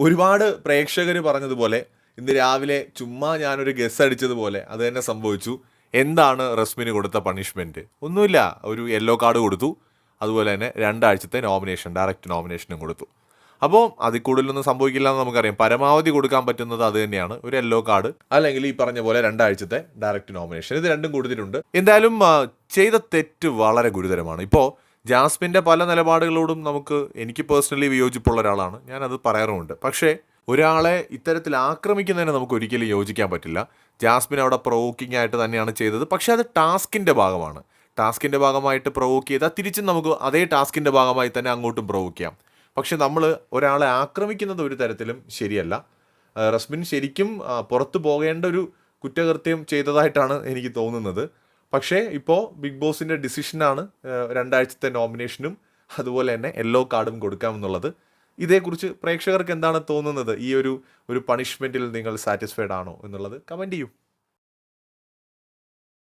ഒരുപാട് പ്രേക്ഷകർ പറഞ്ഞതുപോലെ ഇന്ന് രാവിലെ ചുമ്മാ ഞാനൊരു ഗസ് അടിച്ചതുപോലെ അത് തന്നെ സംഭവിച്ചു. എന്താണ് റസ്മിന് കൊടുത്ത പണിഷ്മെന്റ് ഒന്നുമില്ല. ഒരു യെല്ലോ കാർഡ് കൊടുത്തു. അതുപോലെ തന്നെ രണ്ടാഴ്ചത്തെ നോമിനേഷൻ ഡയറക്റ്റ് നോമിനേഷനും കൊടുത്തു. അപ്പോൾ അതിൽ കൂടുതലൊന്നും സംഭവിക്കില്ല എന്ന് നമുക്കറിയാം. പരമാവധി കൊടുക്കാൻ പറ്റുന്നത് അത് തന്നെയാണ്. ഒരു യെല്ലോ കാർഡ് അല്ലെങ്കിൽ ഈ പറഞ്ഞ പോലെ രണ്ടാഴ്ചത്തെ ഡയറക്റ്റ് നോമിനേഷൻ ഇത് രണ്ടും കൊടുത്തിട്ടുണ്ട്. എന്തായാലും ചെയ്ത തെറ്റ് വളരെ ഗുരുതരമാണ്. ഇപ്പോൾ ജാസ്മിന്റെ പല നിലപാടുകളോടും നമുക്ക് എനിക്ക് പേഴ്സണലി വിയോജിപ്പുള്ള ഒരാളാണ്. ഞാനത് പറയാറുമുണ്ട്. പക്ഷേ ഒരാളെ ഇത്തരത്തിൽ ആക്രമിക്കുന്നതിന് നമുക്ക് ഒരിക്കലും യോജിക്കാൻ പറ്റില്ല. ജാസ്മിൻ അവിടെ പ്രൊവോക്കിംഗ് ആയിട്ട് തന്നെയാണ് ചെയ്തത്. പക്ഷേ അത് ടാസ്കിന്റെ ഭാഗമാണ്. ടാസ്കിന്റെ ഭാഗമായിട്ട് പ്രൊവോക്ക് ചെയ്താൽ തിരിച്ചും നമുക്ക് അതേ ടാസ്കിന്റെ ഭാഗമായി തന്നെ അങ്ങോട്ടും പ്രൊവോക്ക് ചെയ്യാം. പക്ഷെ നമ്മൾ ഒരാളെ ആക്രമിക്കുന്നത് ഒരു തരത്തിലും ശരിയല്ല. റസ്മിൻ ശരിക്കും പുറത്തു പോകേണ്ട ഒരു കുറ്റകൃത്യം ചെയ്തതായിട്ടാണ് എനിക്ക് തോന്നുന്നത്. പക്ഷേ ഇപ്പോൾ ബിഗ് ബോസിന്റെ ഡിസിഷനാണ് രണ്ടാഴ്ചത്തെ നോമിനേഷനും അതുപോലെ തന്നെ യെല്ലോ കാർഡും കൊടുക്കാമെന്നുള്ളത്. ഇതേക്കുറിച്ച് പ്രേക്ഷകർക്ക് എന്താണ് തോന്നുന്നത്? ഈ ഒരു ഒരു പണിഷ്മെന്റിൽ നിങ്ങൾ സാറ്റിസ്ഫൈഡ് ആണോ എന്നുള്ളത് കമന്റ് ചെയ്യൂ.